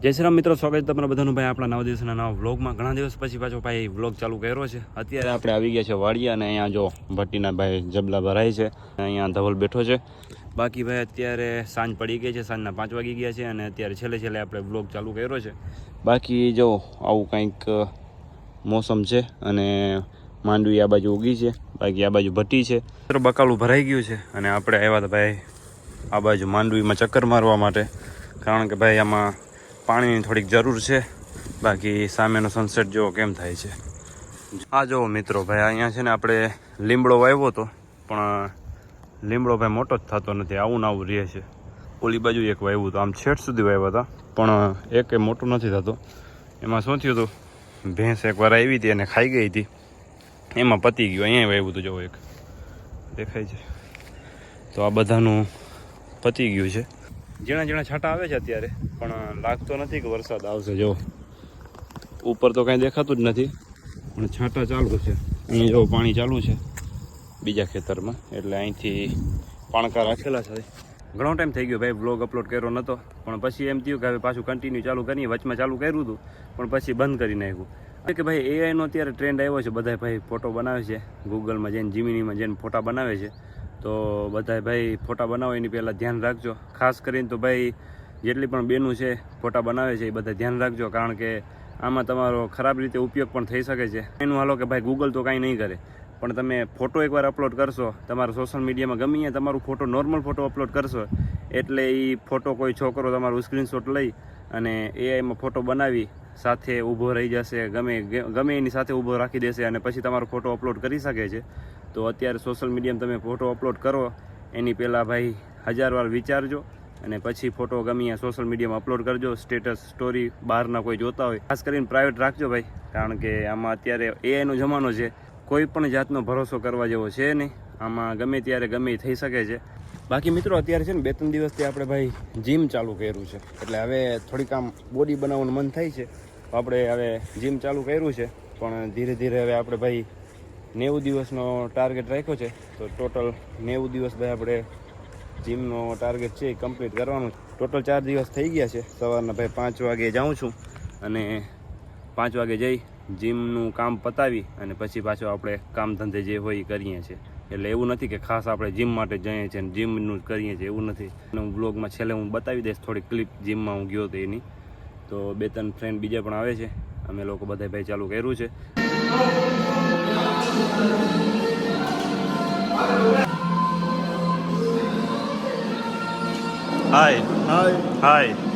જય શ્રી રામ મિત્રો, સ્વાગત તમારા બધાનું ભાઈ આપણા નવા દિવસના નવા વ્લોગમાં. ઘણા દિવસ પછી પાછો ભાઈ વ્લોગ ચાલુ કર્યો છે. અત્યારે આપણે આવી ગયા છે વાડિયા અને અહીંયા જો ભટ્ટીના ભાઈ જબલા ભરાય છે. અહીંયા ધવલ બેઠો છે. બાકી ભાઈ અત્યારે સાંજ પડી ગઈ છે, સાંજના પાંચ વાગી ગયા છે અને અત્યારે છેલ્લે છેલ્લે આપણે વ્લોગ ચાલુ કર્યો છે. બાકી જો આવું કંઈક મોસમ છે અને માંડવી આ બાજુ ઉગી છે, બાકી આ બાજુ ભટ્ટી છે. મિત્રો, બકાલું ભરાઈ ગયું છે અને આપણે આવ્યા હતા ભાઈ આ બાજુ માંડવીમાં ચક્કર મારવા માટે. કારણ કે ભાઈ આમાં પાણીની થોડીક જરૂર છે. બાકી સામેનો સનસેટ જેવો કેમ થાય છે. આ જુઓ મિત્રો ભાઈ, અહીંયા છે ને આપણે લીમડો વાવ્યો હતો, પણ લીમડો ભાઈ મોટો જ થતો નથી, આવું આવું રહે છે. ઓલી બાજુ એક વાવ્યું હતું, આમ છેટ સુધી વાવ્યા હતા, પણ એક મોટું નથી થતો. એમાં શું થયું હતું? ભેંસ એકવાર આવી હતી અને ખાઈ ગઈ હતી. એમાં પતી ગયું, અહીંયા વાવ્યું હતું, જુઓ એક. દેખાય છે. તો આ બધાનું પતી ગયું છે. ઝીણા ઝીણા છાંટા આવે છે અત્યારે, પણ લાગતો નથી કે વરસાદ આવશે, જો. ઉપર તો કાંઈ દેખાતું જ નથી, પણ છાંટા ચાલુ છે. અહીંયા જો પાણી ચાલુ છે, બીજા ખેતરમાં. એટલે અહીંથી પાણકા રાખેલા છે. ઘણો ટાઈમ થઈ ગયો ભાઈ બ્લોગ અપલોડ કર્યો નહોતો પણ પછી એમ થયું કે હવે પાછું કન્ટિન્યુ ચાલુ કરીએ. વચમાં ચાલુ કર્યું હતું, પણ પછી બંધ કરી નાખ્યું. કે ભાઈ એઆઈનો અત્યારે ટ્રેન્ડ આવ્યો છે બધા ભાઈ ફોટો બનાવે છે. ગૂગલમાં જઈને જીમિનીમાં જઈને ફોટા બનાવે છે. તો બધાય ભાઈ ફોટા બનાવો, એની પહેલાં ધ્યાન રાખજો. ખાસ કરીને તો ભાઈ જેટલી પણ બેનું છે, ફોટા બનાવે છે, એ બધા ધ્યાન રાખજો, કારણ કે આમાં તમારો ખરાબ રીતે ઉપયોગ પણ થઈ શકે છે. એનું હાલો કે ભાઈ ગૂગલ તો કાંઈ નહીં કરે, પણ તમે ફોટો એકવાર અપલોડ કરશો, તમારા સોશિયલ મીડિયામાં ગમે ત્યાં તમારું ફોટો નોર્મલ ફોટો અપલોડ કરશો, એટલે એ ફોટો કોઈ છોકરો તમારું સ્ક્રીનશોટ લઈ અને એઆઈમાં ફોટો બનાવી સાથે ઊભો રહી જશે, ગમે ગમે એની સાથે ઊભો રાખી દેશે અને પછી તમારો ફોટો અપલોડ કરી શકે છે. તો અત્યારે સોશિયલ મીડિયામાં તમે ફોટો અપલોડ કરો, એની પહેલાં ભાઈ હજાર વાર વિચારજો અને પછી ફોટો ગમે સોશિયલ મીડિયામાં અપલોડ કરજો સ્ટેટસ સ્ટોરી બહારના કોઈ જોતા હોય. ખાસ કરીને પ્રાઇવેટ રાખજો ભાઈ, કારણ કે આમાં અત્યારે એઆઈનો જમાનો છે. કોઈ પણ જાતનો ભરોસો કરવા જેવો છે નહીં. આમાં ગમે ત્યારે ગમે થઈ શકે છે. બાકી મિત્રો, અત્યારે છે ને બે ત્રણ દિવસથી આપણે ભાઈ જીમ ચાલુ કર્યું છે. એટલે હવે થોડીક આમ બોડી બનાવવાનું મન થાય છે. આપણે હવે જીમ ચાલુ કર્યું છે. પણ ધીરે ધીરે હવે આપણે ભાઈ નેવું દિવસનો ટાર્ગેટ રાખ્યો છે, તો ટોટલ નેવું દિવસ ભાઈ આપણે જીમનો ટાર્ગેટ છે એ કમ્પ્લીટ કરવાનું ટોટલ ચાર દિવસ થઈ ગયા છે. સવારના ભાઈ પાંચ વાગે જાઉં છું અને પાંચ વાગે જઈ જીમનું કામ પતાવી અને પછી પાછો આપણે કામ ધંધે જે હોય એ કરીએ છીએ. એટલે એવું નથી કે ખાસ આપણે જીમ માટે જઈએ છીએ અને જીમનું જ કરીએ છીએ, એવું નથી. અને હું બ્લોગમાં છેલ્લે હું બતાવી દઈશ થોડી ક્લિપ જીમમાં હું ગયો હતો એની. તો બે ત્રણ ફ્રેન્ડ બીજા પણ આવે છે. અમે લોકો બધા ભાઈ ચાલુ કર્યું છે. હાય હાય હાય